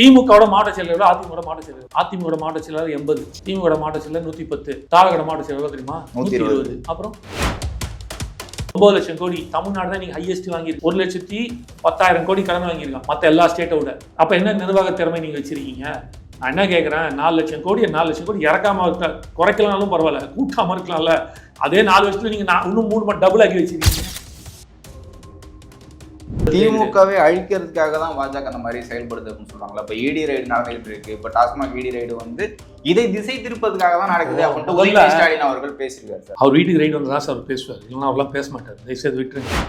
திமுகவோட மாவட்ட செயலர் அதிமுக மாவட்ட செயலர் அதிமுக மாவட்ட செயலர் எண்பது. திமுக மாவட்ட செயலர் நூத்தி பத்து. தாரகட மாவட்ட செயலர் தெரியுமா? நூத்தி இருபது. அப்புறம் ஒன்பது லட்சம் கோடி. தமிழ்நாடு தான் நீங்க ஹையஸ்ட் வாங்கிருக்கு ஒரு லட்சத்தி பத்தாயிரம் கோடி கடன் வாங்கியிருக்கான் மத்த எல்லா ஸ்டேட்டை விட. அப்ப என்ன நிர்வாக திறமை நீங்க வச்சிருக்கீங்க? நான் என்ன கேட்குறேன் நாலு லட்சம் கோடி நாலு லட்சம் கோடி இறக்காம குறைக்கலனாலும் பரவாயில்ல. கூட்டாம இருக்கலாம்ல. அதே நாலு வருஷத்துல நீங்க இன்னும் மூணு மணி டபுள் ஆக்கி வச்சிருக்கீங்க. திமுகவை அழிக்கிறதுக்காக தான் பாஜக அந்த மாதிரி செயல்படுது அப்படின்னு சொல்றாங்களா இப்ப இடி ரைடு நடந்துகிட்டு இருக்கு. இப்ப டாஸ்மாக் இடி ரைடு வந்து இதை திசை திருப்பதுக்காக தான் நடக்குது அப்படின்ட்டு உதயநிதி ஸ்டாலின் அவர்கள் பேசியிருக்காரு சார். அவர் வீட்டுக்கு ரைடு வந்து தான் சார் அவர் பேசுவார். இல்லைன்னா அவர்லாம் பேச மாட்டார். தயவுசெய்து விட்டுருங்க.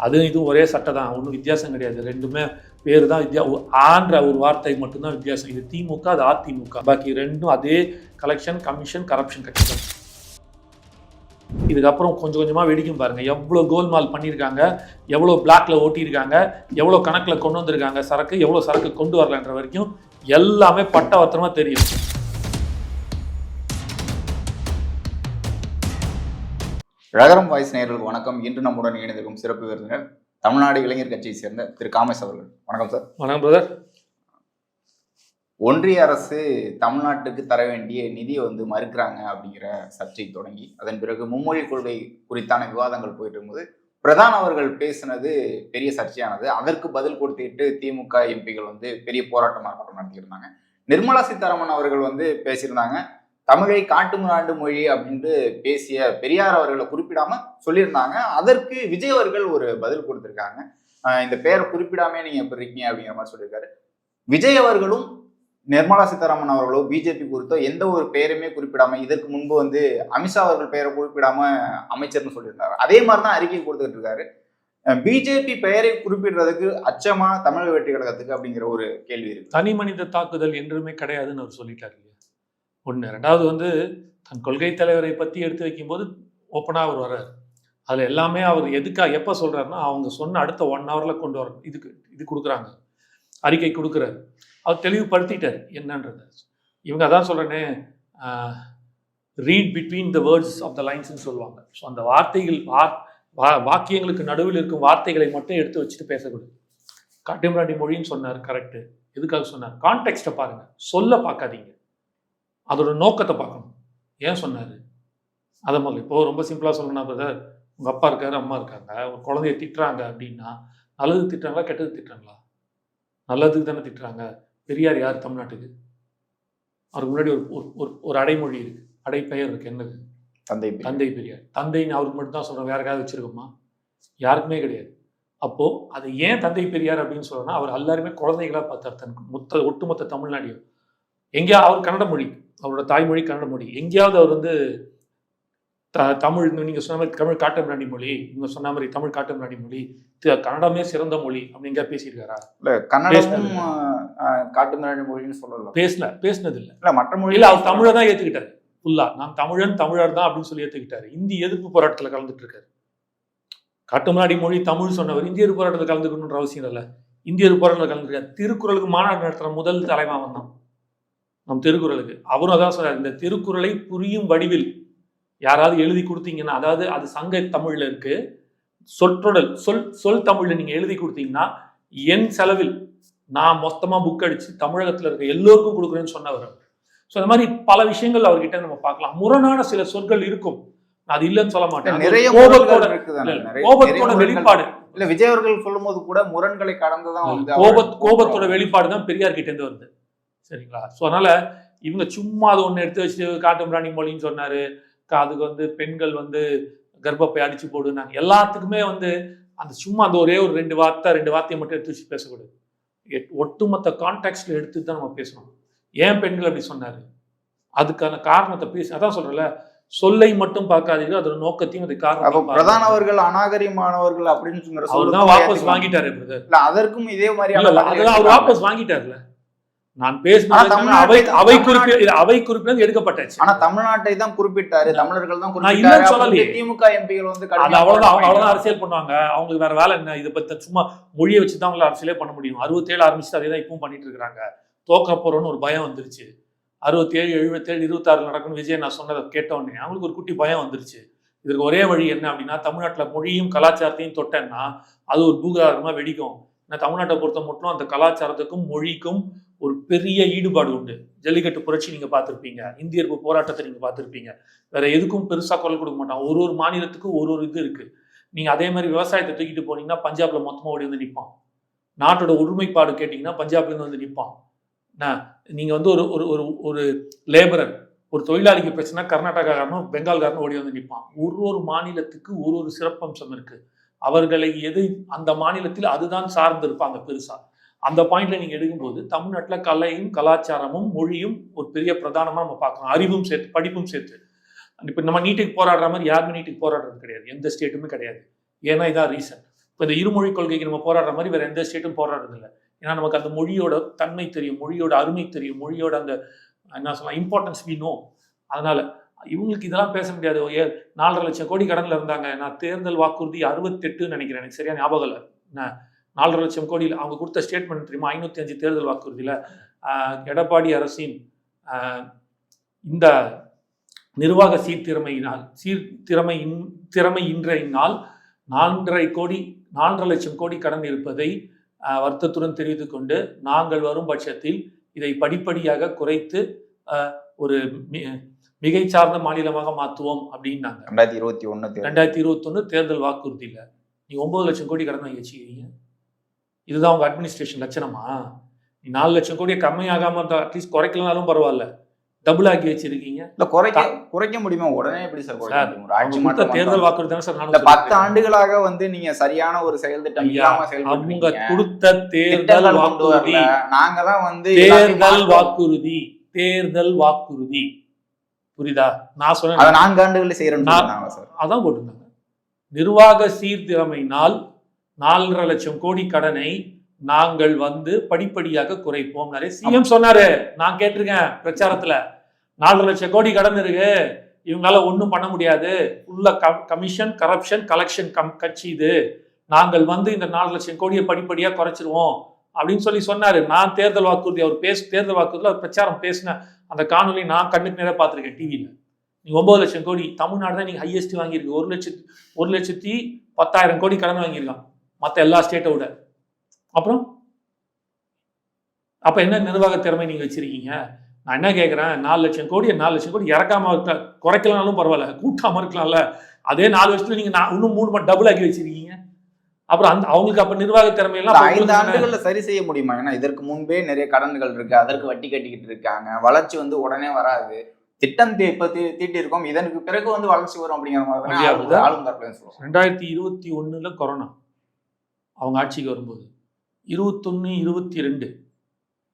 அதுவும் இதுவும் ஒரே சட்டை தான். ஒன்றும் வித்தியாசம் கிடையாது. ரெண்டுமே பேர் தான் வித்தியா ஆன்ற ஒரு வார்த்தை மட்டும்தான் வித்தியாசம். இது திமுக அது அதிமுக. பாக்கி ரெண்டும் அதே கலெக்ஷன் கமிஷன் கரப்ஷன் கட்சி தான் இதுக்கப்புறம் கொஞ்சம் கொஞ்சமாக வெடிக்கும் பாருங்க. எவ்வளோ கோல்மால் பண்ணியிருக்காங்க எவ்வளோ பிளாக்ல ஓட்டியிருக்காங்க எவ்வளோ கணக்கில் கொண்டு வந்திருக்காங்க சரக்கு எவ்வளோ சரக்கு கொண்டு வரலன்ற வரைக்கும் எல்லாமே பட்டவத்திரமா தெரியும். ரகரம் வாய்ஸ் நேயர்களுக்கு வணக்கம். இன்று நம்முடன் இணைந்திருக்கும் சிறப்பு விருந்தினர் தமிழ்நாடு இளைஞர் கட்சியை சேர்ந்த திரு காமேஷ் அவர்கள். வணக்கம் சார். வணக்கம் பிரதர் ஒன்றிய அரசு தமிழ்நாட்டுக்கு தர வேண்டிய நிதியை வந்து மறுக்கிறாங்க அப்படிங்கிற சர்ச்சை தொடங்கி அதன் பிறகு மும்மொழி கொள்கை குறித்தான விவாதங்கள் போயிட்டு இருக்கும்போது பிரதான் அவர்கள் பேசினது பெரிய சர்ச்சையானது. அதற்கு பதில் கொடுத்துட்டு திமுக எம்பிகள் வந்து பெரிய போராட்டம் ஆர்ப்பாட்டம் நடத்தியிருந்தாங்க. நிர்மலா சீதாராமன் அவர்கள் வந்து பேசியிருந்தாங்க தமிழை காட்டுமிராண்டு மொழி அப்படின்ட்டு பேசிய பெரியார் அவர்களை குறிப்பிடாம சொல்லியிருந்தாங்க. அதற்கு விஜய் அவர்கள் ஒரு பதில் கொடுத்துருக்காங்க. இந்த பெயரை குறிப்பிடாம நீங்க எப்படி இருக்கீங்க அப்படிங்கிற மாதிரி சொல்லியிருக்காரு. விஜய் அவர்களும் நிர்மலா சீதாராமன் அவர்களோ பிஜேபி குறித்தோ எந்த ஒரு பெயருமே குறிப்பிடாம இதற்கு முன்பு வந்து அமித்ஷா அவர்கள் பெயரை குறிப்பிடாம அமைச்சர்னு சொல்லியிருந்தாரு அதே மாதிரி தான் அறிக்கை கொடுத்துக்கிட்டு இருக்காரு பிஜேபி பெயரை குறிப்பிடுறதுக்கு அச்சமா தமிழக வெற்றி கழகத்துக்கு அப்படிங்கிற ஒரு கேள்வி இருக்கு. தனி மனித தாக்குதல் என்றுமே கிடையாதுன்னு அவர் சொல்லிட்டாரு இல்லையா? ஒன்று ரெண்டாவது வந்து தன் கொள்கை தலைவரை பற்றி எடுத்து வைக்கும்போது ஓப்பனாக அவர் வர்றாரு. அதில் எல்லாமே அவர் எதுக்காக எப்போ சொல்கிறாருன்னா அவங்க சொன்ன அடுத்த ஒன் ஹவரில் கொண்டு வரணும் இதுக்கு இது கொடுக்குறாங்க. அறிக்கை கொடுக்குறாரு. அவர் தெளிவுபடுத்திட்டார். என்னன்றது. இவங்க அதான் சொல்கிறேனே read between the words of the லைன்ஸ்னு சொல்லுவாங்க. ஸோ அந்த வார்த்தைகள் வா வா- வாக்கியங்களுக்கு நடுவில் இருக்கும் வார்த்தைகளை மட்டும் எடுத்து வச்சுட்டு பேசக்கூடாது. காட்டுமிராண்டி மொழின்னு சொன்னார் கரெக்டு எதுக்காக சொன்னார்? கான்டெக்ட்டை பாருங்கள் சொல்ல பார்க்காதீங்க. அதோட நோக்கத்தை பார்க்கணும். ஏன் சொன்னார்? அதை முதல்ல இப்போ ரொம்ப சிம்பிளாக சொல்லணும் பிரதர் உங்கள் அப்பா இருக்காரு அம்மா இருக்காங்க ஒரு குழந்தைய திட்டுறாங்க அப்படின்னா நல்லது திட்டுறாங்களா கெட்டது திட்டுறாங்களா? நல்லதுக்கு தானே திட்டுறாங்க. பெரியார் யார் தமிழ்நாட்டுக்கு? அவருக்கு முன்னாடி ஒரு ஒரு- ஒரு ஒரு அடைமொழி இருக்கு. அடைப்பெயர் இருக்கு. என்னது? தந்தை. தந்தை பெரியார். தந்தைன்னு அவருக்கு மட்டும் தான் சொல்கிறோம் வேற யாராவது வச்சிருக்கோமா? யாருக்குமே கிடையாது. அப்போ அது ஏன் தந்தை பெரியார் அப்படின்னு சொல்றோம்னா அவர் எல்லாருமே குழந்தைகளா பார்த்தார் தன் மொத்த ஒட்டுமொத்த தமிழ்நாடையும். எங்கேயா அவர் கன்னட மொழி. அவரோட தாய்மொழி கன்னட மொழி. எங்கேயாவது அவர் வந்து த தமிழ் நீங்க சொன்ன மாதிரி தமிழ் காட்டுமிராண்டி மொழி நீங்க சொன்ன மாதிரி தமிழ் காட்டுமிராண்டி மொழி தி- கன்னடமே சிறந்த மொழி அப்படின்னு எங்கேயா பேசியிருக்காரா? இல்ல கன்னடமும் காட்டுமிராண்டி மொழின்னு சொல்லலாம் பேசல பேசினது இல்ல இல்ல மற்ற மொழி இல்ல அவர் தமிழை தான் ஏத்துக்கிட்டாரு ஃபுல்லா நான் தமிழன் தமிழர் தான் அப்படின்னு சொல்லி ஏத்துக்கிட்டாரு. இந்தி எதிர்ப்பு போராட்டத்துல கலந்துட்டு இருக்காரு காட்டுமிராடி மொழி தமிழ் சொன்னவர் இந்திய எதிர்ப்பு போராட்டத்தில் கலந்துக்கணுன்ற அவசியம் இல்லை. இந்திய எதிர்ப்பு போராட்டத்தில் கலந்துருக்காரு. திருக்குறளுக்கு மாநாடு நடத்துற முதல் தலைவன் தான் நம் திருக்குறளுக்கு. அவரும் அதான் சொல்றாரு இந்த திருக்குறளை புரியும் வடிவில் யாராவது எழுதி கொடுத்தீங்கன்னா அதாவது அது சங்க தமிழ்ல இருக்கு சொற்றொடல் சொல் சொல் தமிழ்ல நீங்க எழுதி கொடுத்தீங்கன்னா என் செலவில் நான் மொத்தமா புக் அடிச்சு தமிழகத்துல இருக்க எல்லோருக்கும் கொடுக்குறேன்னு சொன்னவர் ஸோ இந்த மாதிரி பல விஷயங்கள் அவர்கிட்ட நம்ம பார்க்கலாம். முரணான சில சொற்கள் இருக்கும். அது இல்லைன்னு சொல்ல மாட்டேன். நிறைய கோபத்தோட கோபத்தோட. வெளிப்பாடு. இல்ல விஜய் அவர்கள் சொல்லும்போது கூட முரண்களை கடந்துதான் வந்து கோப கோபத்தோட வெளிப்பாடு தான் பெரியார் கிட்ட இருந்து வருது. சரிங்களா? ஸோ அதனால இவங்க சும்மா அது ஒன்று எடுத்து வச்சு காட்டுமிராணி மொழின்னு சொன்னாரு. அதுக்கு வந்து பெண்கள் வந்து கர்ப்பப்பை அடிச்சு போடுனாங்க. எல்லாத்துக்குமே வந்து அந்த சும்மா அந்த ஒரே ஒரு ரெண்டு வார்த்தை ரெண்டு வார்த்தையை மட்டும் எடுத்து வச்சு பேசக்கூடாது. ஒட்டுமொத்த கான்டெக்ட்ல எடுத்து தான் நம்ம பேசணும். ஏன் பெண்கள் அப்படி சொன்னாரு? அதுக்கான காரணத்தை பேசி அதான் சொல்றேன்ல சொல்லை மட்டும் பார்க்காதீங்க அதோட நோக்கத்தையும் அது காரணம் பிரதான அவர்கள் அநாகரிகமானவர்கள் அப்படின்னு சொல்ற அவர் தான் வாபஸ் வாங்கிட்டாரு இல்ல அதற்கும் இதே அதெல்லாம் அவர். வாபஸ் வாங்கிட்டார்ல நான் தமிழ்நாட்டை- அவை அவை குறிப்பில் அவை குறிப்பில் எடுக்கப்பட்டாச்சு. ஆனா தமிழ்நாட்டை தான் குறிப்பிட்டாரு. தமிழர்கள் தான் குறிப்பிட்டாரு. சொல்லலையே. திமுக எம்பிகள் வந்து அது அவ்வளவுதான். அவங்க அவ்வளவுதான் அரசியல் பண்ணுவாங்க. அவங்களுக்கு வேற வேலை என்ன? இதை பத்தி சும்மா மொழியை வச்சு தான் அவங்களை அரசியலே பண்ண முடியும். அறுபத்தேழு ஆரம்பிச்சு அதே தான் இப்பவும் பண்ணிட்டு இருக்காங்க. தோக்க போறோம்னு ஒரு பயம் வந்துருச்சு. அறுபத்தேழு எழுபத்தேழு இருபத்தாறு நடக்கணும். விஜய் நான் சொன்னதை கேட்டோடனே அவங்களுக்கு ஒரு குட்டி பயம் வந்துருச்சு. இதற்கு ஒரே வழி என்ன அப்படின்னா தமிழ்நாட்டுல மொழியும் கலாச்சாரத்தையும் தொட்டேன்னா அது ஒரு பூகாரமா வெடிக்கும். ஏன்னா தமிழ்நாட்டை பொறுத்த மட்டும் அந்த கலாச்சாரத்துக்கும் மொழிக்கும் ஒரு பெரிய ஈடுபாடு உண்டு. ஜல்லிக்கட்டு புரட்சி நீங்கள் பார்த்துருப்பீங்க. இந்தியர்பு போராட்டத்தை நீங்கள் பார்த்துருப்பீங்க. வேற எதுக்கும் பெருசாக குரல் கொடுக்க மாட்டான் ஒரு ஒரு மாநிலத்துக்கும் ஒரு ஒரு இது இருக்கு. நீங்கள் அதே மாதிரி விவசாயத்தை தூக்கிட்டு போனீங்கன்னா பஞ்சாப்ல மொத்தமாக ஓடி வந்து நிற்பான் நாட்டோட ஒருமைப்பாடு கேட்டிங்கன்னா பஞ்சாப்லேருந்து வந்து நிற்பான் நீங்கள் வந்து ஒரு ஒரு ஒரு ஒரு லேபரர் ஒரு தொழிலாளிக்கு பிரச்சனை கர்நாடகாக்காரனும் பெங்கால்காரனும் ஓடி வந்து நிற்பான் ஒரு ஒரு மாநிலத்துக்கு ஒரு ஒரு சிறப்பம்சம் இருக்குது அவர்களை எது அந்த மாநிலத்தில் அதுதான் சார்ந்து இருப்பாங்க பெருசாக அந்த பாயிண்ட்ல நீங்க எடுக்கும்போது தமிழ்நாட்டில் கலையும் கலாச்சாரமும் மொழியும் ஒரு பெரிய பிரதானமா நம்ம பார்க்கணும். அறிவும் சேர்த்து படிப்பும் சேர்த்து. இப்போ நம்ம நீட்டுக்கு போராடுற மாதிரி யாருமே நீட்டுக்கு போராடுறது கிடையாது. எந்த ஸ்டேட்டுமே கிடையாது. ஏன்னா இதான் ரீசன் இப்போ இந்த இருமொழி கொள்கைக்கு நம்ம போராடுற மாதிரி வேற எந்த ஸ்டேட்டும் போராடுறது இல்லை ஏன்னா நமக்கு அந்த மொழியோட தன்மை தெரியும் மொழியோட அருமை தெரியும் மொழியோட அந்த என்ன சொல்லலாம் இம்பார்ட்டன்ஸ் வி நோ அதனால இவங்களுக்கு இதெல்லாம் பேச முடியாது. ஏ நாலரை லட்சம் கோடி கடனில் இருந்தாங்க. நான் தேர்தல் வாக்குறுதி அறுபத்தெட்டுன்னு நினைக்கிறேன். எனக்கு சரியா ஞாபகம் இல்லை. நாலரை லட்சம் கோடியில் அவங்க கொடுத்த ஸ்டேட்மெண்ட் தெரியுமா? ஐநூத்தி அஞ்சு தேர்தல் வாக்குறுதியில எடப்பாடி அரசின் இந்த நிர்வாக சீர்திறமையினால் சீர்திறமையின் திறமை இன்றையினால் நான்கரை கோடி நான்கரை லட்சம் கோடி கடன் இருப்பதை வருத்தத்துடன் தெரிவித்துக் கொண்டு நாங்கள் வரும் பட்சத்தில் இதை படிப்படியாக குறைத்து ஒரு மிகை சார்ந்த மாநிலமாக மாற்றுவோம் அப்படின்னாங்க. ரெண்டாயிரத்தி இருபத்தி ஒண்ணு ரெண்டாயிரத்தி இருபத்தொன்னு தேர்தல் வாக்குறுதியில். நீ ஒன்பது லட்சம் கோடி கடன் வாங்கி வச்சுக்கிறீங்க இதுதான் உங்க அட்மினிஸ்ட்ரேஷன் லட்சணமா? நீ நாலு லட்சம் கோடியை கம்மியாகாம அட்லீஸ்ட் குறைக்கலனாலும் பரவாயில்ல. டபுள் ஆக்கி வச்சிருக்கீங்க. இல்ல குறைக்க குறைக்க முடியுமா? உடனே எப்படி சார் குறைக்க தேர்தல் வாக்குறுதி தானே சார் நானும் பத்து ஆண்டுகளாக வந்து நீங்க சரியான ஒரு செயல் திட்டம் இல்லாம அவங்க கொடுத்த தேர்தல் வாக்குறுதி. வரல. நாங்க தான் வந்து தேர்தல். வாக்குறுதி. தேர்தல் வாக்குறுதி. புரியுதா? நான் சொன்னேன். நான்கு ஆண்டுகள் நான்- சார்? அதான் போட்டிருந்தாங்க. நிர்வாக சீர்திறமையினால் நாலரை லட்சம் கோடி கடனை நாங்கள் வந்து படிப்படியாக குறைப்போம். நிறைய சிஎம் சொன்னாரு. நான் கேட்டிருக்கேன் பிரச்சாரத்துல. நாலரை லட்சம் கோடி கடன் இருக்கு. இவங்களால ஒன்றும் பண்ண முடியாது. உள்ள கமிஷன் கரப்ஷன் கலெக்ஷன் கம் கட்சி இது. நாங்கள் வந்து இந்த நாலு லட்சம் கோடியை படிப்படியா குறைச்சிருவோம் அப்படின்னு சொல்லி சொன்னாரு. நான் தேர்தல் வாக்குறுதி அவர் பேச தேர்தல் வாக்குறுதியில் அவர் பிரச்சாரம் பேசின அந்த காணொலி நான் கண்ணுக்கு நேரா பார்த்திருக்கேன் டிவியில் நீங்க ஒன்பது லட்சம் கோடி தமிழ்நாடு தான் நீங்க ஹையஸ்ட் வாங்கியிருக்கு. ஒரு லட்சத்தி ஒரு லட்சத்தி பத்தாயிரம் கோடி கடன் வாங்கியிருக்கான். மற்ற எல்லா ஸ்டேட்டை விட. அப்புறம் அப்ப என்ன நிர்வாக திறமை நீங்க வச்சிருக்கீங்க? நான் என்ன கேட்குறேன் நாலு லட்சம் கோடி நாலு லட்சம் கோடி இறக்காம குறைக்கலனாலும் பரவாயில்ல கூட்டாம இருக்கலாம்ல. அதே நாலு வருஷத்துல நீங்க நான் இன்னும் மூணு மணி டபுள் ஆக்கி வச்சிருக்கீங்க. அப்புறம் அந்த அவங்களுக்கு அப்ப நிர்வாக திறமையெல்லாம் ஐந்து? ஆண்டுகள்ல சரி செய்ய முடியுமா? ஏன்னா இதற்கு முன்பே நிறைய கடன்கள் இருக்கு அதற்கு வட்டி கட்டிக்கிட்டு இருக்காங்க வளர்ச்சி வந்து உடனே வராது. திட்டம் தீ- இப்ப தீ- தீட்டி இருக்கோம் இதற்கு பிறகு வந்து வளர்ச்சி வரும் அப்படிங்கிற மாதிரி ரெண்டாயிரத்தி இருபத்தி ஒண்ணுல கொரோனா அவங்க ஆட்சிக்கு வரும்போது. இருபத்தொன்னு இருபத்தி ரெண்டு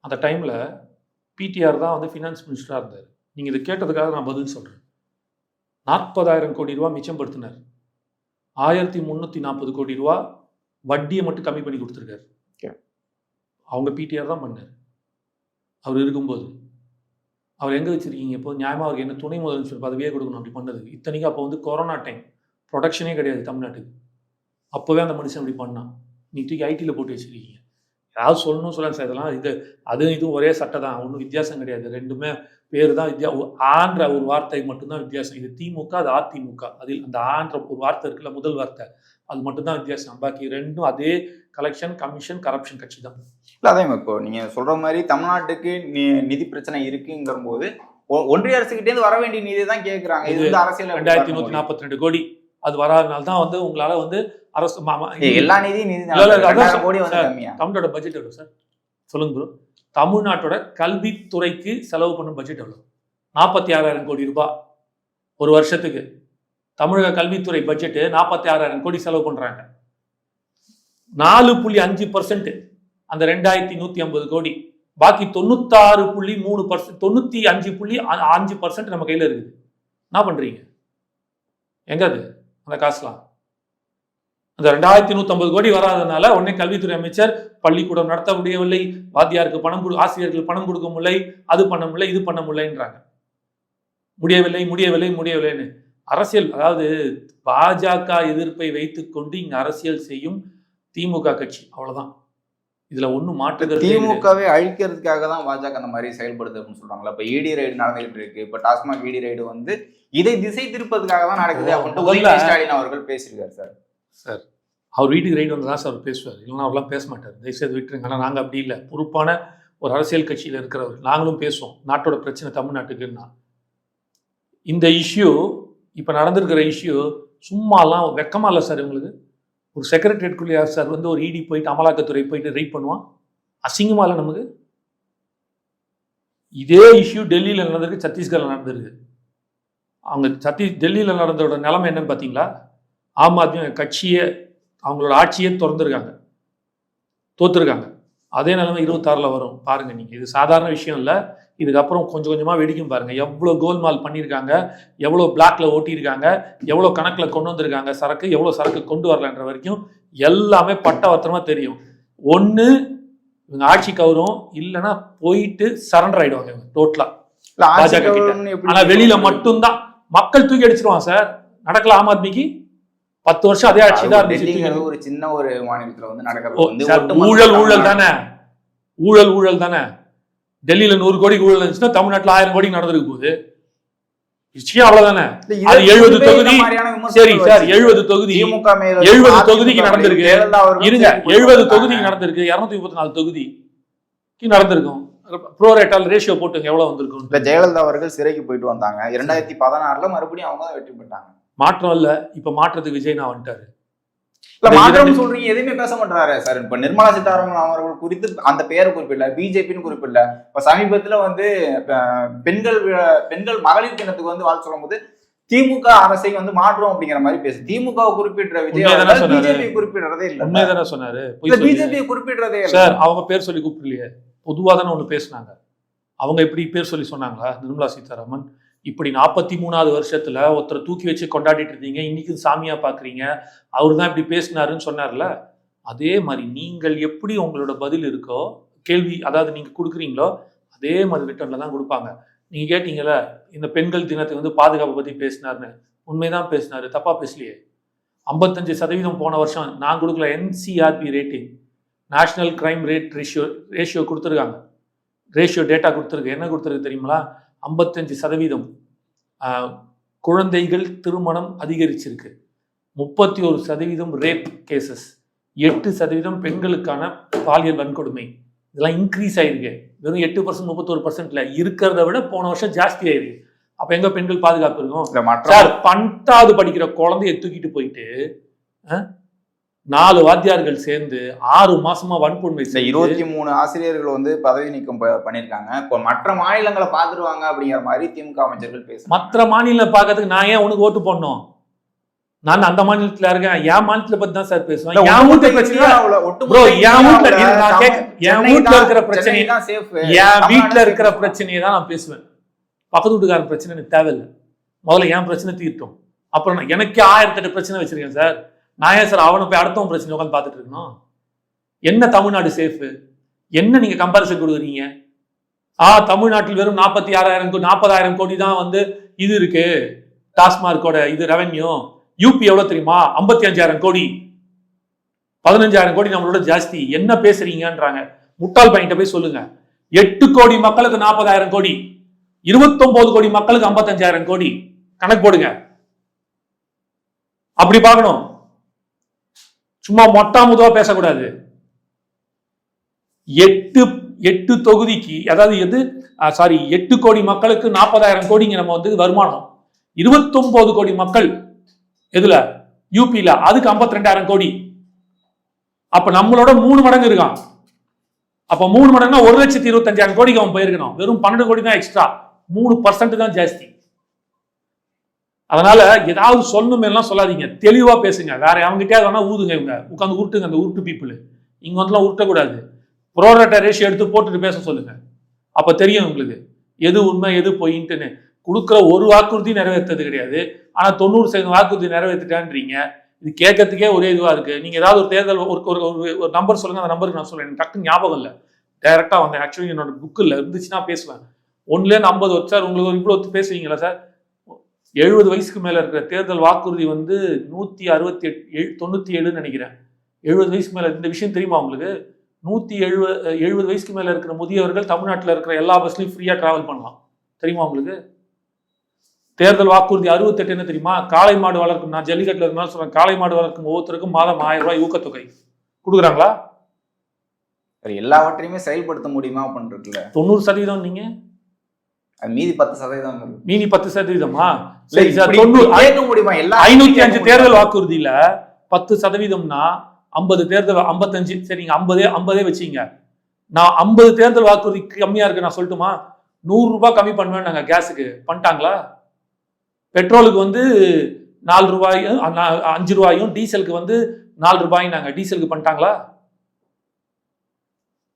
அந்த டைம்ல பிடிஆர் தான் வந்து ஃபினான்ஸ் மினிஸ்டரா இருந்தார். நீங்க இதை கேட்டதுக்காக நான் பதில் சொல்றேன். நாற்பதாயிரம் கோடி ரூபா மிச்சப்படுத்தினார் ஆயிரத்தி முந்நூற்றி நாற்பது கோடி ரூபா வட்டியை மட்டும் கம்மி பண்ணி கொடுத்துருக்காரு. அவங்க பிடிஆர் தான் பண்ணார். அவர் இருக்கும்போது அவர் எங்கே வச்சிருக்கீங்க இப்போ? நியாயமாக அவருக்கு என்ன துணை முதலமைச்சர் பதவியே கொடுக்கணும். அப்படி பண்ணது. இத்தனைக்கும் அப்போ வந்து கொரோனா டைம் ப்ரொடக்ஷனே கிடையாது தமிழ்நாட்டுக்கு. அப்போவே அந்த மனுஷன் அப்படி பண்ணான். நீ தூக்கி ஐடியில் போட்டு வச்சிருக்கீங்க. ஏதாவது சொல்லணும் சொல்ல சார் இதெல்லாம் இது அது இதுவும் ஒரே சட்டை தான் ஒன்றும் வித்தியாசம் கிடையாது. ரெண்டுமே பேர் தான் வித்தியா ஆன்ற ஒரு வார்த்தை மட்டும்தான் வித்தியாசம். இது திமுக அது அதிமுக. அதில் அந்த ஆன்ற ஒரு வார்த்தை இருக்குல்ல முதல் வார்த்தை. அது மட்டும்தான் வித்தியாசம். பாக்கி ரெண்டும் அதே கலெக்ஷன் கமிஷன் கரப்ஷன் கட்சி தான். இல்ல அதே மாதிரி இப்போ நீங்க சொல்ற மாதிரி தமிழ்நாட்டுக்கு நிதி பிரச்சனை இருக்குங்கிற போது ஒன்றிய அரசுகிட்டே இருந்து வர வேண்டிய நிதி தான் கேக்குறாங்க. இது அரசியல் ரெண்டாயிரத்தி நூற்றி? நாற்பத்தி ரெண்டு கோடி. அது வராதனால தான் வந்து உங்களால வந்து அரசு எல்லா நிதியும் தமிழோட பட்ஜெட் எவ்வளோ சார் சொல்லுங்க ப்ரோ தமிழ்நாட்டோட கல்வித்துறைக்கு செலவு பண்ணும் பட்ஜெட் எவ்வளோ நாற்பத்தி ஆறாயிரம் கோடி ரூபாய் ஒரு வருஷத்துக்கு. தமிழக கல்வித்துறை பட்ஜெட் நாற்பத்தி ஆறாயிரம் கோடி செலவு பண்றாங்க. நாலு புள்ளி அஞ்சு பர்சன்ட் அந்த ரெண்டாயிரத்தி நூத்தி ஐம்பது கோடி. பாக்கி தொண்ணூத்தாறு புள்ளி மூணு பர்சன்ட் தொண்ணூத்தி அஞ்சு புள்ளி அஞ்சு பர்சன்ட் நம்ம கையில இருக்குது. என்ன பண்றீங்க? எங்க அது? அந்த காசுலாம். அந்த ரெண்டாயிரத்தி நூத்தி கோடி வராதனால உடனே கல்வித்துறை அமைச்சர் பள்ளிக்கூடம் நடத்த முடியவில்லை வாத்தியாருக்கு பணம் கொடு ஆசிரியர்களுக்கு பணம் கொடுக்க முடியலை அது பண்ண முடியல இது பண்ண முடியலன்றாங்க. முடியவில்லை முடியவில்லை முடியவில்லைன்னு. அரசியல் அதாவது பாஜக எதிர்ப்பை வைத்துக்கொண்டு இங்க அரசியல் செய்யும் திமுக கட்சி அவ்வளவுதான். இதுல ஒண்ணும் மாற்றுகிறது திமுகவை அழிக்கிறதுக்காக தான் பாஜக அந்த மாதிரி செயல்படுது அப்படின்னு சொல்றாங்களா இப்ப இடி ரைடு நடந்துகிட்டு இருக்கு. இப்ப டாஸ்மாக் இடி ரைடு வந்து இதை திசை திருப்பதுக்காக தான் நடக்குது அப்படின்ட்டு ஸ்டாலின் அவர்கள் பேசியிருக்காரு சார். சார் அவர் வீட்டுக்கு ரைடு வந்து தான் சார் அவர் பேசுவார். இல்லைன்னா அவர்லாம் பேச மாட்டார். தயவுசெய்து விட்டுருங்க. ஆனால் நாங்கள் அப்படி இல்லை. பொறுப்பான ஒரு அரசியல் கட்சியில் இருக்கிறவர். நாங்களும் பேசுவோம். நாட்டோட பிரச்சனை தமிழ்நாட்டுக்குன்னா. இந்த இஷ்யூ இப்போ நடந்திருக்கிற இஷ்யூ சும்மாலாம் வெக்கமா இல்லை சார் இவங்களுக்கு. ஒரு செக்ரட்டரியேட்குள்ளே சார் வந்து ஒரு இடி போயிட்டு அமலாக்கத்துறை போயிட்டு ரைட் பண்ணுவான்? அசிங்கமாக இல்லை நமக்கு? இதே இஷ்யூ டெல்லியில் நடந்திருக்கு சத்தீஸ்கரில் நடந்திருக்கு. அவங்க சத்தீஸ் டெல்லியில் நடந்தோட நிலைமை என்னன்னு பார்த்தீங்களா ஆம் ஆத்மி கட்சியை அவங்களோட ஆட்சியே திறந்துருக்காங்க. தோத்துருக்காங்க. அதே நிலைமை இருபத்தாறில் வரும். பாருங்கள் நீங்கள் இது சாதாரண விஷயம் இல்லை. இதுக்கப்புறம் கொஞ்சம் கொஞ்சமாக வெடிக்கும் பாருங்க. எவ்வளோ கோல்மால் பண்ணியிருக்காங்க எவ்வளோ பிளாக்ல ஓட்டியிருக்காங்க எவ்வளோ கணக்கில் கொண்டு வந்திருக்காங்க சரக்கு எவ்வளோ சரக்கு கொண்டு வரலன்ற வரைக்கும் எல்லாமே பட்டவர்த்தனமா தெரியும். ஒன்று இவங்க ஆட்சி கௌரவம் இல்லைன்னா போயிட்டு சரண்டர் ஆயிடுவாங்க இவங்க டோட்டலா பாஜக கிட்ட. ஆனா வெளியில மட்டும்தான். மக்கள் தூக்கி அடிச்சிருவான் சார். நடக்கல ஆம் ஆத்மிக்கு. பத்து வருஷம் அதே ஆட்சி தான் ஒரு சின்ன ஒரு மாநிலத்துல வந்து நடக்கிறது ஊழல் ஊழல் தானே. ஊழல் ஊழல் தானே. டெல்லியில நூறு கோடிக்கு ஊழல் இருந்துச்சுன்னா தமிழ்நாட்டுல ஆயிரம் கோடி நடந்திருக்கு போகுது விஷயம் அவ்வளவுதானே இல்ல, அது இதற்கு 70 முன்பே தொகுதி, சரி சார். எழுபது தொகுதி திமுக மேல 70 அதிமுக தொகுதிக்கு நடந்திருக்கு. இருங்க போட்டு எழுபது. தொகுதிக்கு நடந்திருக்கு இருநூத்தி முப்பத்தி நாலு தொகுதி நடந்திருக்கும் ப்ரோரேட்டால் ரேஷியோ போட்டுங்க எவ்வளவு வந்திருக்கும் இல்ல ஜெயலலிதா அவர்கள் சிறைக்கு போயிட்டு வந்தாங்க இரண்டாயிரத்தி பதினாறுல மறுபடியும் அவங்க தான் வெற்றி பெற்றாங்க மாற்றம் இல்ல இப்ப மாற்றத்துக்கு விஜய் நான் வந்துட்டாரு மாற்றம் சொல்றீங்க எதுவுமே பேச மாட்டாரு சார் இப்ப நிர்மலா சீதாராமன் அவர்கள் குறித்து அந்த பெயரை குறிப்பிடல பிஜேபின்னு குறிப்பிடல. இப்ப சமீபத்துல வந்து பெண்கள் பெண்கள் மகளிர் தினத்துக்கு வந்து வாழ்த்து சொல்லும்போது திமுக அரசை வந்து மாற்றும் அப்படிங்கிற மாதிரி பேசு திமுக குறிப்பிடுற விஜய்? பிஜேபி குறிப்பிடுறதே இல்ல உண்மைதானே சொன்னாரு. பிஜேபி குறிப்பிடுறதே இல்ல. சார் அவங்க பேர் சொல்லி கூப்பிடலையே. பொதுவா தானே ஒண்ணு பேசுனாங்க. அவங்க எப்படி பேர் சொல்லி சொன்னாங்களா நிர்மலா சீதாராமன்? இப்படி நாற்பத்தி மூணாவது வருஷத்துல ஒருத்தரை தூக்கி வச்சு கொண்டாடிட்டு இருந்தீங்க இன்னைக்கு சாமியா பாக்குறீங்க அவர் தான் இப்படி பேசினாருன்னு சொன்னார்ல? அதே மாதிரி நீங்கள் எப்படி உங்களோட பதில் இருக்கோ கேள்வி அதாவது நீங்க கொடுக்குறீங்களோ அதே மாதிரி ரிட்டர்ன்ல தான் கொடுப்பாங்க. நீங்க கேட்டீங்கல்ல இந்த பெண்கள் தினத்துக்கு வந்து பாதுகாப்பை பத்தி பேசினார்னு உண்மைதான் பேசினாரு தப்பா பேசலையே. ஐம்பத்தஞ்சு சதவீதம் போன வருஷம் நான் கொடுக்கல NCRB rating national crime rate ratio ratio கொடுத்துருக்காங்க. ரேஷியோ டேட்டா கொடுத்துருக்கு. என்ன கொடுத்துருக்கு தெரியுங்களா? ஐம்பத்தஞ்சு சதவீதம் குழந்தைகள் திருமணம் அதிகரிச்சிருக்கு. முப்பத்தி ஒரு சதவீதம் ரேப் கேசஸ் எட்டு சதவீதம் பெண்களுக்கான பாலியல் வன்கொடுமை. இதெல்லாம் இன்க்ரீஸ் ஆயிருக்கு. வெறும் எட்டு பர்சன்ட் முப்பத்தொரு பர்சன்ட்ல இருக்கிறத விட போன வருஷம் ஜாஸ்தி ஆயிருக்கு. அப்ப எங்க பெண்கள் பாதுகாப்பு இருக்கும்? சார் பண்டாவது படிக்கிற குழந்தைய தூக்கிட்டு போயிட்டு நாலு வாத்தியார்கள் சேர்ந்து ஆறு மாசமா இந்த செஞ்சு, இருபத்தி மூணு ஆசிரியர்கள் வந்து பதவி நீக்கம் பண்ணிருக்காங்க இப்போ மற்ற மாநிலங்களை பாத்துருவாங்க அப்படிங்கிற மாதிரி திமுக அமைச்சர்கள் பேசுறாங்க. மற்ற மாநில பார்க்கறதுக்கு நான் ஏன் உனக்கு ஓட்டு போடணும்? நான் அந்த மாநிலத்துல இருக்கேன். என் மாநிலத்தை பத்தி தான் சார் பேசுவேன். என் வீட்டு பிரச்சனை என் வீட்டுல என் வீட்டுல இருக்கிற பிரச்சனை சென்னை தான். என் வீட்டுல இருக்கிற. பிரச்சனையை தான் நான் பேசுவேன். பக்கத்து வீட்டுக்காரன் பிரச்சனை எனக்கு தேவையில்லை. முதல்ல என் பிரச்சனை தீர்ட்டும் அப்புறம் நான் எனக்கே ஆயிரத்தெட்டு பிரச்சனை வச்சிருக்கேன் சார். நான் ஏன் சார் அவனை போய் அடுத்தவன் பிரச்சனை உட்காந்து பார்த்துட்டு இருக்கணும். என்ன தமிழ்நாடு சேஃபு என்ன நீங்க கம்பாரிசன் கொடுக்குறீங்க? ஆ தமிழ்நாட்டில் வெறும் நாற்பத்தி ஆறாயிரம் நாற்பதாயிரம் கோடி தான் வந்து இது இருக்கு. டாஸ்மார்க்கோட இது ரெவென்யூ யூபி எவ்வளவு தெரியுமா? ஐம்பத்தி அஞ்சாயிரம் கோடி. பதினஞ்சாயிரம் கோடி நம்மளோட ஜாஸ்தி. என்ன பேசுறீங்கன்றாங்க. முட்டாள் பையன்கிட்ட போய் சொல்லுங்க. எட்டு கோடி மக்களுக்கு நாற்பதாயிரம் கோடி. இருபத்தொன்பது கோடி மக்களுக்கு ஐம்பத்தஞ்சாயிரம் கோடி. கணக்கு போடுங்க. அப்படி பார்க்கணும். சும்மா மொட்டா முதுவா பேசக்கூடாது. எட்டு எட்டு தொகுதிக்கு அதாவது எது சாரி எட்டு கோடி மக்களுக்கு நாற்பதாயிரம் கோடிங்க நம்ம வந்து வருமானம். இருபத்தொன்பது கோடி மக்கள் எதுல? யூபியில அதுக்கு 52000 கோடி. அப்ப நம்மளோட மூணு மடங்கு இருக்கான். அப்ப மூணு மடங்குனா ஒரு லட்சத்தி இருபத்தஞ்சாயிரம் கோடிக்கு அவன் போயிருக்கணும் வெறும் பன்னெண்டு கோடி தான் எக்ஸ்ட்ரா மூணு பர்சன்ட் தான் ஜாஸ்தி. அதனால ஏதாவது சொல்லணும் சொல்லாதீங்க. தெளிவாக பேசுங்க. வேற அவங்ககிட்ட வேணா ஊதுங்க இவங்க. உட்காந்து உருட்டுங்க அந்த உருட்டு பீப்புள் இங்கே வந்துலாம் உருட்டக்கூடாது. ப்ரோரேட்டா ரேஷியோ எடுத்து போட்டுட்டு பேச சொல்லுங்க. அப்போ தெரியும் உங்களுக்கு. எது உண்மை எது பொயின்ட்டுன்னு. கொடுக்குற ஒரு வாக்குறுதி நிறைவேற்றது கிடையாது. ஆனால் தொண்ணூறு சதவீதம் வாக்குறுதி நிறைவேற்றிட்டான்றீங்க இது கேட்கறதுக்கே ஒரே இதுவாக இருக்குது நீங்கள் ஏதாவது ஒரு தேர்தல் ஒரு ஒரு ஒரு- நம்பர் சொல்லுங்கள் அந்த நம்பருக்கு நான் சொல்கிறேன் எனக்கு டக்குன்னு ஞாபகம் இல்லை. டைரெக்டாக வந்தேன். ஆக்சுவலி என்னோட புக்கில் இருந்துச்சுன்னா பேசுவேன். ஒன்றுலேருந்து ஐம்பது சார் உங்களுக்கு ஒரு இவ்வளோ பேசுவீங்களா சார்? எழுபது வயசுக்கு மேல இருக்கிற தேர்தல் வாக்குறுதி வந்து நூத்தி அறுபத்தி எட்டு தொண்ணூத்தி ஏழுன்னு நினைக்கிறேன். எழுபது வயசுக்கு மேல இந்த விஷயம் தெரியுமா உங்களுக்கு? நூத்தி எழுபது எழுபது வயசுக்கு மேல இருக்கிற முதியவர்கள் தமிழ்நாட்டில் இருக்கிற எல்லா பஸ்லையும் ஃப்ரீயா டிராவல் பண்ணலாம். தெரியுமா உங்களுக்கு? தேர்தல் வாக்குறுதி அறுபத்தெட்டு என்ன தெரியுமா? காளை மாடு வளர்க்கும் நான் ஜல்லிக்கட்டுல இருந்தாலும் சொல்றேன் காளை மாடு வளர்க்கும் ஒவ்வொருத்தருக்கும் மாதம் ஆயிரம் ரூபாய் ஊக்கத்தொகை. கொடுக்குறாங்களா? எல்லாவற்றையுமே செயல்படுத்த முடியுமா பண்றதுல தொண்ணூறு சதவீதம் நீங்க? அது மீதி பத்து சதவீதம். மீனி பத்து சதவீதமா சரி சார் தொண்ணூறு முடியுமா? எல்லா ஐநூத்தி அஞ்சு தேர்தல் வாக்குறுதியில பத்து சதவீதம்னா ஐம்பது தேர்தல் ஐம்பத்தஞ்சு. சரிங்க ஐம்பதே ஐம்பதே வச்சீங்க. நான் ஐம்பது தேர்தல் வாக்குறுதி கம்மியா இருக்கு நான் சொல்லட்டுமா? நூறு ரூபாய் கம்மி பண்ணுவேன் நாங்க கேஸுக்கு. பண்ணிட்டாங்களா? பெட்ரோலுக்கு வந்து நாலு ரூபாயும் அஞ்சு ரூபாயும் டீசலுக்கு வந்து நாலு ரூபாயும் நாங்க டீசலுக்கு பண்ணிட்டாங்களா?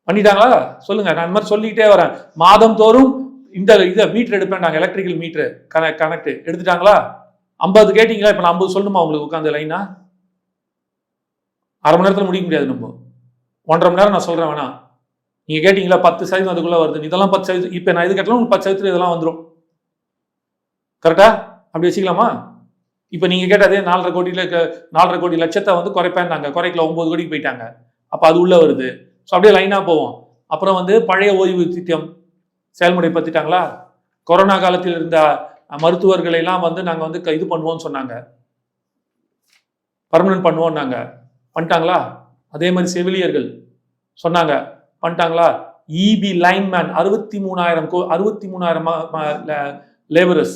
பண்ணிட்டாங்களா? சொல்லுங்க நான் இந்த மாதிரி சொல்லிக்கிட்டே வரேன். மாதம் தோறும் இந்த இதை மீட்டர் எடுப்பேன் நாங்கள் எலக்ட்ரிக்கல் மீட்டர் கன கனெக்ட் எடுத்துட்டாங்களா? ஐம்பது கேட்டிங்களா? இப்போ நான் ஐம்பது சொல்லணுமா உங்களுக்கு உட்காந்து லைனா அரை மணி நேரத்தில் முடிக்க முடியாது நம்ம. ஒன்றரை மணி நேரம் நான் சொல்கிறேன் வேணா. நீங்கள் கேட்டிங்களா பத்து சதவீதம் அதுக்குள்ளே வருது. இதெல்லாம் பத்து சதவீதம் இப்போ நான் இது கேட்டாலும் உங்களுக்கு பத்து சதவீதத்தில் இதெல்லாம் வந்துடும் கரெக்டா அப்படி வச்சுக்கலாமா? இப்போ நீங்கள் கேட்டதே நாலரை கோடியில் நாலரை கோடி லட்சத்தை வந்து குறைப்பேன் நாங்கள் குறைக்கல ஒம்பது கோடிக்கு போயிட்டாங்க. அப்போ அது உள்ளே வருது. ஸோ அப்படியே லைனாக போவோம். அப்புறம் வந்து பழைய ஓய்வு திட்டம் செயல்முறைப்படுத்திட்டாங்களா கொரோனா காலத்தில் இருந்த மருத்துவர்களை எல்லாம் வந்து நாங்கள் வந்து இது பண்ணுவோம்னு சொன்னாங்க. பர்மனன்ட் பண்ணுவோம் நாங்க. பண்ணிட்டாங்களா? அதே மாதிரி செவிலியர்கள் சொன்னாங்க. பண்ணிட்டாங்களா? இபி லைன்மேன் அறுபத்தி மூணாயிரம் கோ அறுபத்தி மூணாயிரம் லேபரஸ்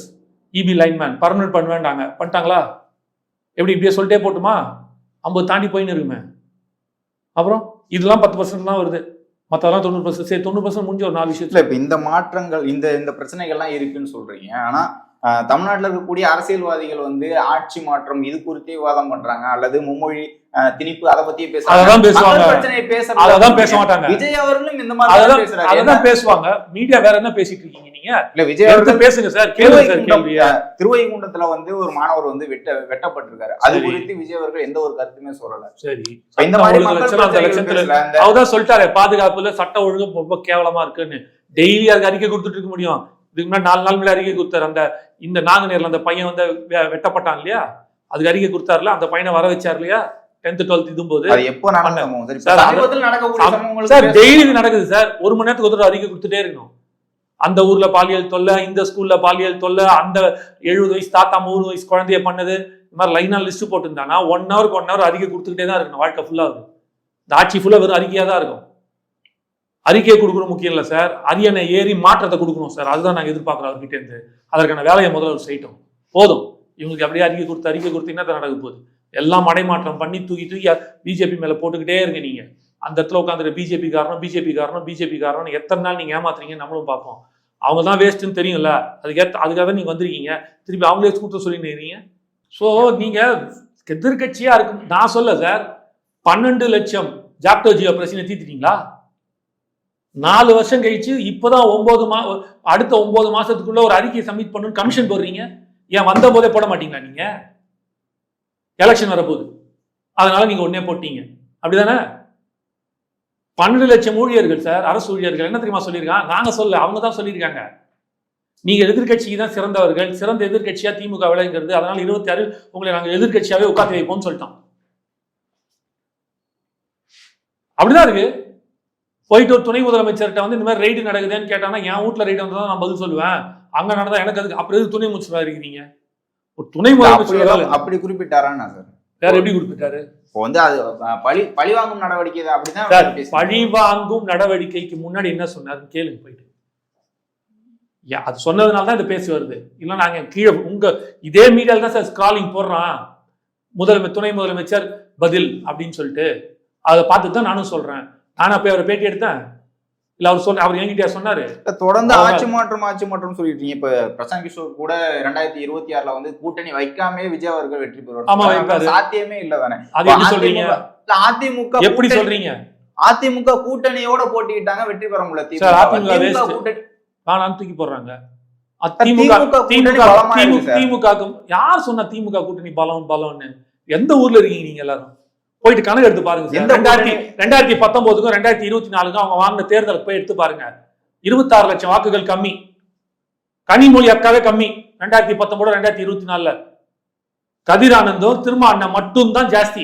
இபி லைன்மேன் பர்மனன்ட் பண்ணுவேன்டாங்க. பண்ணிட்டாங்களா? எப்படி இப்படியே சொல்லிட்டே போட்டுமா? ஐம்பது தாண்டி போயின்னு இருக்குமே. அப்புறம் இதெல்லாம் பத்து பர்சன்ட் தான் வருது. மற்றதெல்லாம் தொண்ணூறு பர்சன்ட் சரி தொண்ணூறு பர்சன்ட் முடிஞ்ச ஒரு நாலு விஷயத்துல இப்போ இந்த மாற்றங்கள் இந்த இந்த பிரச்சனைகள்லாம் இருக்குன்னு சொல்றீங்க. ஆனா தமிழ்நாட்டில் இருக்கக்கூடிய அரசியல்வாதிகள் வந்து ஆட்சி மாற்றம் இது குறித்தே விவாதம் பண்றாங்க அல்லது மும்மொழி திணிப்பு அதை அததான் பேசுவாங்க. பிரச்சனையை பேசுறது அததான் பேச மாட்டாங்க. விஜய் அவர்களும் இந்த மாதிரி அததான் பேசுவாங்க. மீடியா வேற என்ன பேசிட்டு இருக்கீங்க நீங்க? இல்ல விஜய் அவர்கள் பேசுங்க சார். திருவைகுண்டத்துல வந்து ஒரு மாணவர் வந்து வெட்ட வெட்டப்பட்டிருக்காரு. அது. குறித்து விஜய் அவர்கள் எந்த ஒரு கருத்துமே சொல்லல. சரி. இந்த மாதிரி அவர்தான் சொல்லிட்டாரு பாதுகாப்புல சட்ட ஒழுங்கு ரொம்ப கேவலமா இருக்குன்னு. டெய்லி அதுக்கு அறிக்கை கொடுத்துட்டு இருக்க முடியும். இதுக்கு முன்னாடி நாலு நாள் முன்னாடி அறிக்கை கொடுத்தாரு. அந்த இந்த நாங்குநேர்ல அந்த பையன் வந்து வெட்டப்பட்டான் இல்லையா? அதுக்கு அறிக்கை கொடுத்தாருல? அந்த பையனை வர வச்சார் இல்லையா? டென்த் டுவெல்த் இதும்போது அது எப்போ நடந்த சம்பவம் சார். டெய்லி இது நடக்குது சார். ஒரு மணி நேரத்துக்கு ஒரு அறிக்கை கொடுத்துட்டே இருக்கணும். அந்த ஊர்ல பாலியல் தொல்லை இந்த ஸ்கூல்ல பாலியல் தொல்லை அந்த எழுபது வயசு தாத்தா மூணு வயசு குழந்தைய பண்ணது இந்த மாதிரி லைனா லிஸ்ட் போட்டிருந்தானா ஒன் ஹவருக்கு ஒன் ஹவர் அறிக்கை கொடுத்துக்கிட்டே தான் இருக்கணும். வாழ்க்கை ஃபுல்லா இருக்கும் இந்த ஆட்சி ஃபுல்லா வெறும் அறிக்கையா தான் இருக்கும். அறிக்கையை கொடுக்கணும் முக்கியம் இல்லை சார். அரியணை ஏறி மாற்றத்தை கொடுக்கணும் சார். அதுதான் நாங்கள் எதிர்பார்க்குறோம் அவர்கிட்ட இருந்து அதற்கான வேலையை முதல்ல அவர் செய்யட்டும். போதும். இவங்களுக்கு அப்படியே அறிக்கை கொடுத்து அறிக்கை கொடுத்து என்ன நடக்க போகுது? எல்லாம் மடைமாற்றம் பண்ணி தூக்கி தூக்கி பிஜேபி மேலே போட்டுக்கிட்டே இருங்க நீங்கள் அந்த இடத்துல உட்காந்துட்டு பிஜேபி காரணம் பிஜேபி காரணம் பிஜேபி காரணம் எத்தனை நாள் நீங்கள் ஏமாத்துறீங்க நம்மளும் பார்ப்போம். அவங்க தான் வேஸ்ட்டுன்னு தெரியும்ல. அதுக்கேற்ற அதுக்காக தான் நீங்கள் வந்திருக்கீங்க. திருப்பி அவங்களே கூட்ட சொல்லி ஸோ நீங்கள் எதிர்கட்சியாக இருக்கும் நான் சொல்ல சார் பன்னெண்டு லட்சம் ஜாக்டோஜியோ பிரச்சனை தீர்த்துட்டீங்களா? நாலு வருஷம் கழிச்சு இப்போதான் ஒன்பது மா அடுத்த ஒன்பது மாசத்துக்குள்ள ஒரு அறிக்கையை சப்மிட் பண்ணணும்னு கமிஷன் போடுறீங்க. ஏன் வந்த போதே போட மாட்டீங்களா நீங்கள் எலெக்ஷன் வரப்போகுது. அதனால நீங்க ஒன்னே போட்டீங்க. அப்படிதானே? பன்னெண்டு லட்சம் ஊழியர்கள் சார் அரசு ஊழியர்கள் என்ன தெரியுமா சொல்லியிருக்காங்க? நாங்க சொல்ல அவங்க தான் சொல்லியிருக்காங்க. நீங்க எதிர்க்கட்சிக்கு தான் சிறந்தவர்கள் சிறந்த எதிர்க்கட்சியா திமுக விளைங்கிறது அதனால இருபத்தி ஆறு உங்களை நாங்கள் எதிர்க்கட்சியாவே உட்காந்து வைப்போம்னு சொல்லிட்டோம். அப்படிதான் இருக்கு. போயிட்டு ஒரு துணை முதலமைச்சர்கிட்ட வந்து இந்த மாதிரி ரைடு நடக்குதுன்னு கேட்டாங்கன்னா என் வீட்டுல ரைடு வந்தா நான் பதில் சொல்லுவேன். அங்க நடந்தா எனக்கு அதுக்கு அப்புறம் எது துணை முதலமைச்சரா இருக்கிறீங்க? ஒரு துணை முதலமைச்சர் அப்படி குறிப்பிட்டாரான்னா சார். வேற எப்படி கொடுத்துட்டாரு இப்போ வந்து அது பழி பழி வாங்கும் நடவடிக்கை அப்படிதான். பழி வாங்கும் நடவடிக்கைக்கு முன்னாடி என்ன சொன்னாரு? கேளுங்க போயிட்டு. அது சொன்னதுனால தான் இது பேசி வருது. இல்ல நாங்க கீழே உங்க இதே மீடியால தான் சார் ஸ்கிராலிங் போடுறான். முதலமை துணை முதலமைச்சர் பதில் அப்படின்னு சொல்லிட்டு. அதை பார்த்து தான் நானும் சொல்றேன். நானும் அப்ப அவரை பேட்டி எடுத்தேன். இல்ல அவர் சொன்ன அவர் என்கிட்டயா சொன்னாரு. தொடர்ந்து ஆட்சி மாற்றம் ஆட்சி மாற்றம் சொல்லிட்டு இருக்கீங்க. இப்ப பிரசாந்த் கிஷோர் கூட ரெண்டாயிரத்தி இருபத்தி ஆறுல வந்து கூட்டணி வைக்காமே விஜய் அவர்கள் வெற்றி பெறுவார். சாத்தியமே இல்ல தானே. அது எப்படி சொல்றீங்க? அதிமுக எப்படி சொல்றீங்க? அதிமுக கூட்டணியோட போட்டிக்கிட்டாங்க வெற்றி பெற முடியல அதிமுக. கூட்டணி வேணாம்னு தூக்கி போடுறாங்க. திமுக திமுக. திமுக யார் சொன்னா திமுக கூட்டணி பலம் பலம்னு? எந்த ஊர்ல இருக்கீங்க நீங்க எல்லாரும்? போயிட்டு கணக்கு எடுத்து பாருங்க ரெண்டாயிரத்தி ரெண்டாயிரத்தி பத்தொன்பதுக்கும் ரெண்டாயிரத்தி இருபத்தி நாலுக்கும் அவங்க வாங்கின தேர்தலுக்கு போய் எடுத்து பாருங்க. இருபத்தாறு லட்சம் வாக்குகள் கம்மி. கனிமொழி அக்காவே கம்மி. ரெண்டாயிரத்தி பத்தொன்பது ரெண்டாயிரத்தி இருபத்தி நாலுல கதிரானந்தம் திரும்ப அண்ணன் மட்டும்தான் ஜாஸ்தி.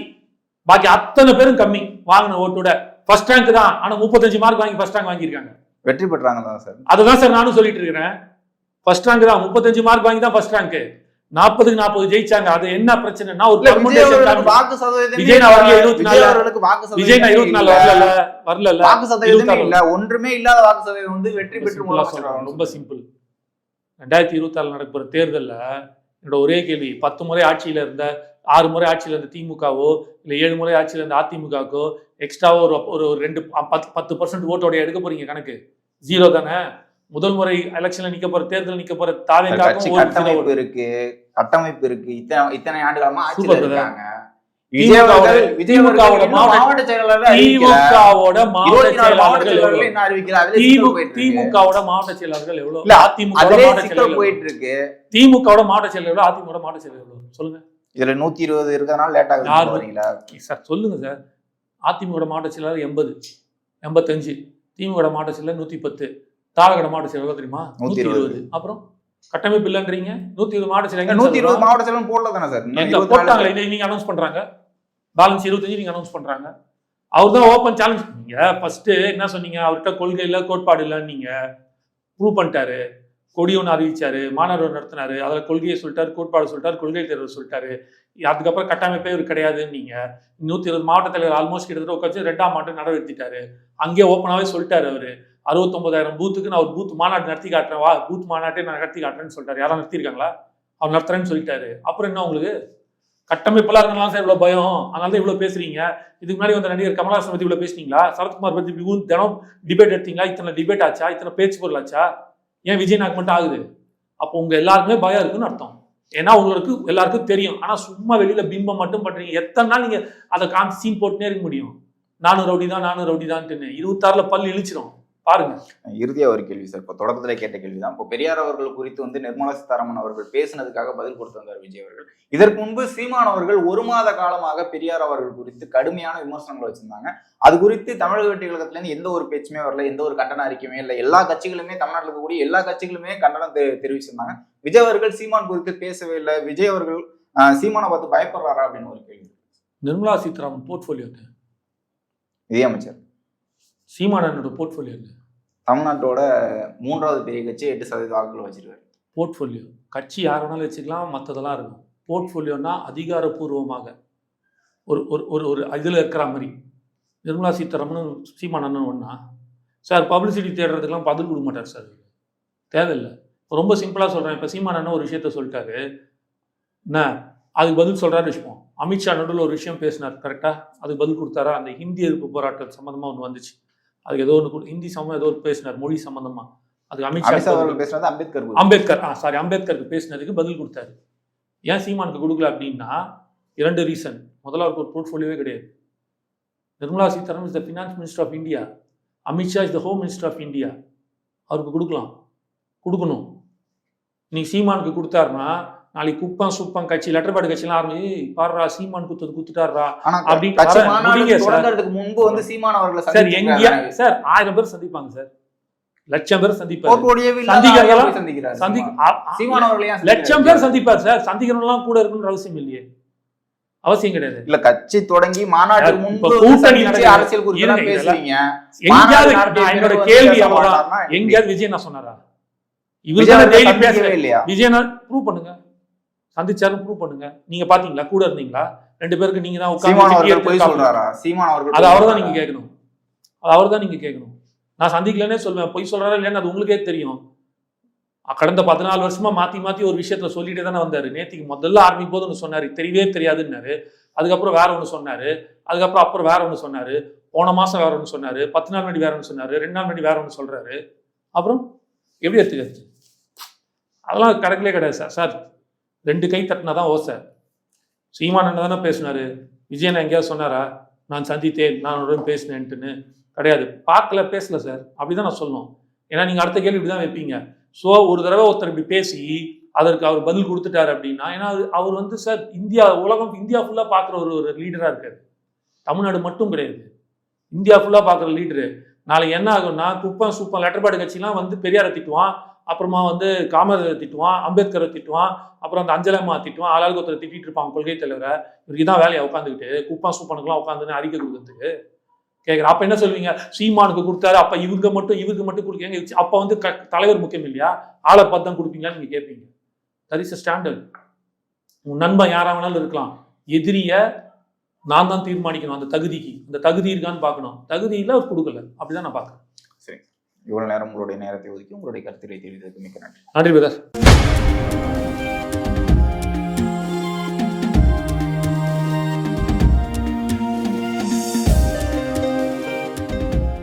பாக்கி அத்தனை பேரும் கம்மி வாங்கின ஓட்டோட. ஃபர்ஸ்ட் ரேங்க் தான். ஆனா முப்பத்தஞ்சு மார்க் வாங்கி ஃபர்ஸ்ட் ரேங்க் வாங்கியிருக்காங்க. வெற்றி பெற்றாங்க தான் சார். அதுதான் சார் நானும் சொல்லிட்டு இருக்கிறேன். ஃபர்ஸ்ட் ரேங்க் தான். முப்பத்தஞ்சு மார்க் வாங்கி தான் ஃபர்ஸ்ட் ரேங்க் நாற்பதுக்கு நாற்பது ஜெயிச்சாங்க அது என்ன பிரச்சனைனா ஒரு. வாக்கு சதவீதமே விஜய் வரல, இல்ல. 24 விஜய் அவர்களுக்கு வாக்கு விஜய் நான் இருபத்தி நாலு வரல. வரல வாக்கு சதவீதமே. இல்ல ஒன்றுமே இல்லாத வாக்கு சதவீதம் வந்து வெற்றி பெற்று. ரொம்ப சிம்பிள் ரெண்டாயிரத்தி இருபத்தி ஆறு நடக்கிற தேர்தல்ல என்னோட ஒரே கேள்வி பத்து முறை ஆட்சியில இருந்த ஆறு முறை ஆட்சியில இருந்த திமுகவோ இல்ல ஏழு முறை ஆட்சியில இருந்த அதிமுகவோ எக்ஸ்ட்ராவோ ஒரு ஒரு ரெண்டு பத்து பத்து பர்சன்ட் ஓட்டோட எடுக்க போறீங்க கணக்கு ஜீரோ தானே முதல் முறை எலெக்ஷன்ல நிக்க போற தேர்தல் நிக்க போற zero கட்டமைப்பு. இருக்கு கட்டமைப்பு இருக்கு. இத்தனை இத்தனை ஆண்டு காலமா ஆட்சியில. இருக்காங்க. மாவட்ட- செயலாளர் திமுகவோட மாவட்ட செயலாளர்கள் எவ்வளவு? போயிட்டு இருக்கு. திமுகவோட மாவட்ட இல்ல, அதிமுக மாவட்ட செயலர் எவ்வளவு? சொல்லுங்க. இதுல நூத்தி இருபது இருக்கிறதுனால லேட் ஆகுது சார் சொல்லுங்க சார். அதிமுக மாவட்ட செயலாளர் எண்பது எண்பத்தஞ்சு. திமுக மாவட்ட செயலர் நூத்தி பத்து. தாவகட மாவட்ட செயலர் தெரியுமா? நூத்தி இருபது. அப்புறம் கட்டமைப்பு இல்லைன்றீங்க நூத்தி இருபது மாவட்ட செயலர் நூத்தி இருபது மாவட்ட செயலாளர் போடல தானே சார்? இன்னும் எங்க இருபத்தி போட்டாங்க நாலு இதை நீங்க அனௌன்ஸ் பண்றாங்க. பேலன்ஸ் இருபத்தஞ்சு நீங்க அனௌன்ஸ் பண்றாங்க. அவர் தான் ஓப்பன் சேலஞ்ச் நீங்க ஃபர்ஸ்ட் என்ன சொன்னீங்க? அவர்கிட்ட கொள்கை இல்ல கோட்பாடு இல்லைன்னு நீங்க ப்ரூவ் பண்ணிட்டாரு. கொடி ஒன்று அறிவிச்சாரு மாணவர் நடத்தினாரு. அதுல கொள்கையை சொல்லிட்டாரு கோட்பாடு சொல்லிட்டாரு கொள்கை தேர்வு சொல்லிட்டாரு. அதுக்கப்புறம் கட்டமைப்பே இவர் கிடையாதுன்னு நீங்க. நூத்தி இருபது மாவட்ட தலைவர் ஆல்மோஸ்ட் கிட்டத்தட்ட உட்காந்து ரெண்டாம் மாவட்டம் நடவடித்திட்டாரு அங்கேயே ஓப்பனாவே சொல்லிட்டாரு அவரு. அறுபத்தொம்பதாயிரம் பூத்துக்கு நான் ஒரு பூத் மாநாடு நடத்தி காட்டுறேன் வா பூத் மாநாட்டே நான் நடத்தி காட்டுறேன்னு சொல்லிட்டாரு யாரும் நடத்திருக்காங்களா அவர் நடத்துறேன்னு சொல்லிட்டாரு. அப்புறம் என்ன உங்களுக்கு? கட்டமைப்பெல்லாம் இருக்கலாம் சார் இவ்வளோ பயம். அதனால தான் இவ்வளோ பேசுறீங்க. இதுக்கு முன்னாடி வந்த நடிகர் கமலஹாசன் பத்தி இவ்வளோ பேசுனீங்களா? சரத்குமார் பத்தி இப்படி தினம் டிபேட் எடுத்தீங்களா? இத்தனை டிபேட் ஆச்சா? இத்தனை பேச்சு பொருள் ஆச்சா? ஏன் விஜய் மட்டும் ஆகுது? அப்போ உங்க எல்லாருக்குமே பயம் இருக்குன்னு அர்த்தம். ஏன்னா உங்களுக்கு எல்லாருக்கும் தெரியும். ஆனா சும்மா வெளியில பிம்பம் மட்டும் பண்றீங்க. எத்தனை நாள் நீங்க அதை காமிச்சு சீன் போட்டுனே இருக்க முடியும்? நானும் ரவுடி தான் நானும் ரவுடி தான்ட்டுன்னு இருபத்தாறுல பல் இழிச்சிரும். பாருங்க. இறுதியா ஒரு கேள்வி சார் இப்போ தொடக்கத்துல கேட்ட கேள்வி தான் இப்போ பெரியார் அவர்கள் குறித்து வந்து நிர்மலா சீதாராமன் அவர்கள் பேசினதுக்காக பதில் கொடுத்து வந்தார் விஜய் அவர்கள். இதற்கு முன்பு சீமான் அவர்கள் ஒரு மாத காலமாக பெரியார் அவர்கள் குறித்து கடுமையான விமர்சனங்களை வச்சிருந்தாங்க. அது குறித்து தமிழக வெற்றி கழகத்துல இருந்து எந்த ஒரு பேச்சுமே வரல எந்த ஒரு கண்டன அறிக்கையுமே இல்லை. எல்லா கட்சிகளுமே தமிழ்நாட்டில் இருக்கக்கூடிய எல்லா கட்சிகளுமே கண்டனம் தெ- தெரிவிச்சிருந்தாங்க. விஜய் அவர்கள் சீமான் குறித்து பேசவே இல்லை. விஜய் அவர்கள் சீமானை பார்த்து பயப்படுறாரா அப்படின்னு ஒரு கேள்வி. நிர்மலா சீதாராமன் போர்ட்ஃபோலியோ நிதியமைச்சர் சீமானனோட போர்ட்ஃபோலியோ தமிழ்நாட்டோட மூன்றாவது பெரிய கட்சி எட்டு சதவீத வாக்குகள் வச்சிருக்காரு. போர்ட்ஃபோலியோ கட்சி யார் வேணாலும் வச்சுக்கலாம் மற்றதெல்லாம் இருக்கும். போர்ட்ஃபோலியோனா அதிகாரப்பூர்வமாக ஒரு ஒரு ஒரு ஒரு இதில் இருக்கிற மாதிரி. நிர்மலா சீதாராமன் சீமானன் ஒன்றா சார் பப்ளிசிட்டி தேடுறதுக்கெல்லாம் பதில் கொடுக்க மாட்டார் சார் தேவையில்லை. ரொம்ப சிம்பிளாக சொல்கிறேன் இப்போ சீமான ஒரு விஷயத்த சொல்லிட்டாரு. என்ன? அதுக்கு பதில் சொல்கிறாரு வச்சுப்போம் அமித்ஷா நடுவில் ஒரு விஷயம் பேசினார் கரெக்டாக அதுக்கு பதில் கொடுத்தாரா? அந்த ஹிந்தி எதிர்ப்பு போராட்டம் சம்மந்தமாக ஒன்று வந்துச்சு. அதுக்கு ஏதோ ஒன்று ஹிந்தி சம்மந்தம் ஏதோ ஒரு பேசினார் மொழி சம்மந்தமாக அதுக்கு அமித்ஷா பேசுனது அம்பேத்கர். அம்பேத்கர் ஆ சாரி அம்பேத்கருக்கு பேசினதுக்கு பதில் கொடுத்தாரு. ஏன் சீமானுக்கு கொடுக்கல அப்படின்னா இரண்டு ரீசன் முதல்ல அவருக்கு ஒரு போர்ட்ஃபோலியோவே கிடையாது. Nirmala Sitharaman is the finance minister of India Amit Shah is the home minister of India அவருக்கு கொடுக்கலாம். கொடுக்கணும். இன்னைக்கு சீமானுக்கு கொடுத்தாருன்னா நாளைக்கு குப்பம் சுப்பம் கட்சி லெட்டர்பாடு கட்சிலாம் ஆரம்பி பாடுறா சீமான் குத்தது குத்துட்டாருடா ஆனா அப்படி கட்சி வர மாநாடு முடியுங்க சார். தொடங்குறதுக்கு முன்பு வந்து சீமான் அவர்களை சார் எங்கேயா. சார் ஆயிரம் பேர் சந்திப்பாங்க சார். லட்சம் பேர் சந்திப்பாரு. லட்சம்? பேர் சந்திப்பார் சார். சந்திக்கிறவங்கலாம் கூட இருக்கணும்னு அவசியம் இல்லையே. அவசியம் கிடையாது. இல்ல கட்சி தொடங்கி மாநாட்டுக்கு முன்பு கூட்டணி. அரசியல் குறித்து பேசுறீங்க. எங்கேயாவது என்னோட கேள்வி எங்கேயாவது விஜய் நான் சொன்னாரா? இவர் டெய்லி பேசுறேன். இல்லையா? விஜய் ப்ரூவ் பண்ணுங்க. சந்திச்சாரும் ப்ரூவ் பண்ணுங்க. நீங்க பாத்தீங்களா? கூட இருந்தீங்களா? ரெண்டு பேருக்கு நீங்க தான் அவர்கள் அது அவர்தான் சொல்றாரா? நீங்க கேட்கணும் அது அவர்தான் நீங்க கேட்கணும் நான் சந்திக்கலன்னே சொல்லுவேன். பொய் சொல்றாரா இல்லையான்னு அது உங்களுக்கே தெரியும். கடந்த பதினாலு வருஷமா மாத்தி மாத்தி ஒரு விஷயத்த சொல்லிட்டே தானே வந்தாரு. நேத்திக்கு முதல்ல ஆரம்பிக்கும் போது ஒன்று சொன்னாரு. தெரியவே தெரியாதுன்னாரு. அதுக்கப்புறம் வேற ஒன்று சொன்னாரு. அதுக்கப்புறம் அப்புறம் வேற ஒன்று சொன்னாரு. போன மாசம் வேற ஒன்று சொன்னாரு. பத்து நாள் முன்னாடி வேற ஒன்று சொன்னாரு. ரெண்டு நாள் முன்னாடி வேற ஒன்று சொல்றாரு. அப்புறம் எப்படி எடுத்துக்கிறது? அதெல்லாம் கிடைக்கலே கிடையாது சார். சார் ரெண்டு கை தட்டினா தான் ஓசை சீமானன் தானே பேசினாரு. விஜயன் எங்கேயாவது சொன்னாரா? நான் சந்தித்தேன் நான் உடன் பேசினேன்ட்டுன்னு. கிடையாது. பார்க்கல பேசல சார். அப்படிதான் நான் சொல்லணும் ஏன்னா நீங்க அடுத்த கேள்வி இப்படி தான் வைப்பீங்க. ஸோ ஒரு தடவை ஒருத்தர் இப்படி பேசி அதற்கு அவர் பதில் கொடுத்துட்டாரு அப்படின்னா ஏன்னா அவர் வந்து சார் இந்தியா உலகம் இந்தியா ஃபுல்லாக பார்க்குற ஒரு ஒரு லீடராக இருக்காரு. தமிழ்நாடு மட்டும் கிடையாது. இந்தியா ஃபுல்லாக பார்க்குற லீடரு நாளைக்கு என்ன ஆகும்னா குப்பம் சூப்பம் லெட்டர்பாடு கட்சிலாம் வந்து பெரியாரை திட்டுவான். அப்புறமா வந்து காமராஜரை திட்டுவான் அம்பேத்கரை திட்டுவான் அப்புறம் அந்த அஞ்சலம்மா திட்டுவான் ஆளாளுக்கு ஒருத்தர் திட்டிட்டு இருப்பான் கொள்கை தலைவரை. இவருக்கு தான் வேலையை உட்காந்துக்கிட்டு குப்பா சூப்பனுக்குலாம் உட்காந்துன்னு அறிக்கை கொடுக்கறதுக்கு. கேட்குறேன் அப்போ என்ன சொல்வீங்க சீமானுக்கு கொடுத்தாரு. அப்போ இவங்க மட்டும் இவருக்கு மட்டும் கொடுக்கீங்க அப்போ வந்து க- தலைவர் முக்கியம் இல்லையா? ஆளை பார்த்து தான் கொடுப்பீங்களான்னு நீங்கள் கேட்பீங்க தட் இஸ் ஸ்டாண்டர்ட் உன் நண்பன் யாராக வேணாலும் இருக்கலாம். எதிரியை நான் தான் தீர்மானிக்கணும் அந்த தகுதிக்கு. அந்த தகுதி இருக்கான்னு பார்க்கணும். தகுதியில் அவர் கொடுக்கல. அப்படிதான் நான் பார்க்குறேன். இவ்வளவு நேரம் உங்களுடைய நேரத்தை ஒதுக்கி உங்களுடைய கருத்துரை தெரிவித்ததுக்கு மிக்க நன்றி. நன்றி பிரகாஷ்